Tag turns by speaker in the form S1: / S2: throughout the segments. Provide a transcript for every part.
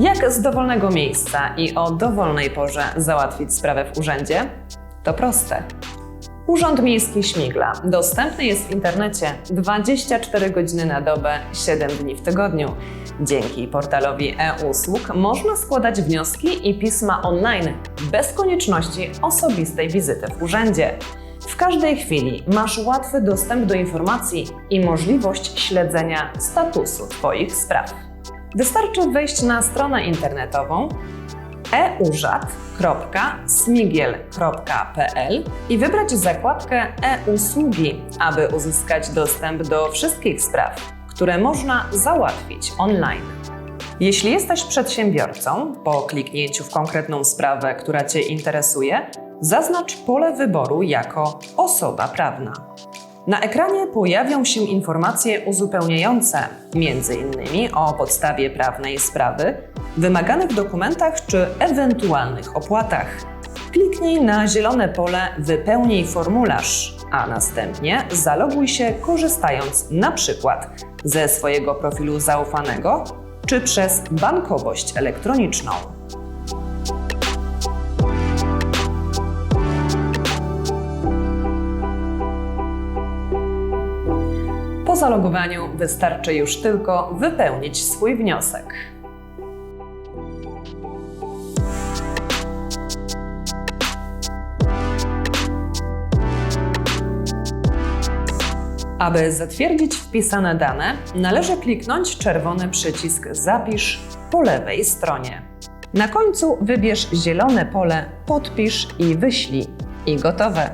S1: Jak z dowolnego miejsca i o dowolnej porze załatwić sprawę w urzędzie? To proste. Urząd Miejski Śmigla dostępny jest w internecie 24 godziny na dobę, 7 dni w tygodniu. Dzięki portalowi e-usług można składać wnioski i pisma online bez konieczności osobistej wizyty w urzędzie. W każdej chwili masz łatwy dostęp do informacji i możliwość śledzenia statusu Twoich spraw. Wystarczy wejść na stronę internetową eurzad.smigiel.pl i wybrać zakładkę e-usługi, aby uzyskać dostęp do wszystkich spraw, które można załatwić online. Jeśli jesteś przedsiębiorcą, po kliknięciu w konkretną sprawę, która Cię interesuje, zaznacz pole wyboru jako osoba prawna. Na ekranie pojawią się informacje uzupełniające, m.in. o podstawie prawnej sprawy, wymaganych dokumentach czy ewentualnych opłatach. Kliknij na zielone pole Wypełnij formularz, a następnie zaloguj się korzystając na przykład ze swojego profilu zaufanego czy przez bankowość elektroniczną. Zalogowaniu wystarczy już tylko wypełnić swój wniosek. Aby zatwierdzić wpisane dane, należy kliknąć czerwony przycisk Zapisz po lewej stronie. Na końcu wybierz zielone pole Podpisz i wyślij i gotowe.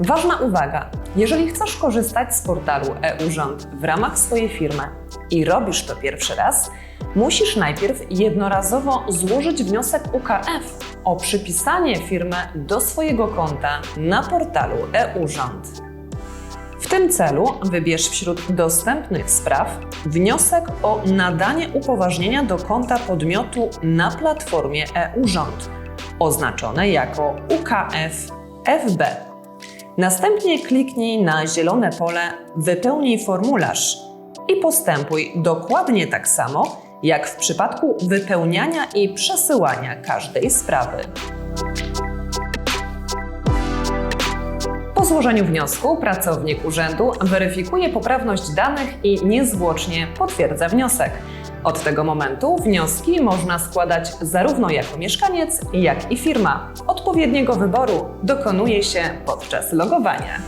S1: Ważna uwaga! Jeżeli chcesz korzystać z portalu e-Urząd w ramach swojej firmy i robisz to pierwszy raz, musisz najpierw jednorazowo złożyć wniosek UKF o przypisanie firmy do swojego konta na portalu e-Urząd. W tym celu wybierz wśród dostępnych spraw wniosek o nadanie upoważnienia do konta podmiotu na platformie e-Urząd, oznaczone jako UKF FB. Następnie kliknij na zielone pole Wypełnij formularz i postępuj dokładnie tak samo, jak w przypadku wypełniania i przesyłania każdej sprawy. Złożeniu wniosku pracownik urzędu weryfikuje poprawność danych i niezwłocznie potwierdza wniosek. Od tego momentu wnioski można składać zarówno jako mieszkaniec, jak i firma. Odpowiedniego wyboru dokonuje się podczas logowania.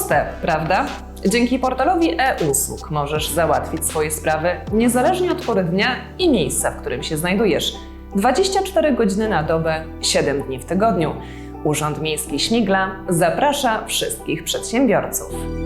S1: Proste, prawda? Dzięki portalowi e-usług możesz załatwić swoje sprawy niezależnie od pory dnia i miejsca, w którym się znajdujesz. 24 godziny na dobę, 7 dni w tygodniu. Urząd Miejski Śmigla zaprasza wszystkich przedsiębiorców.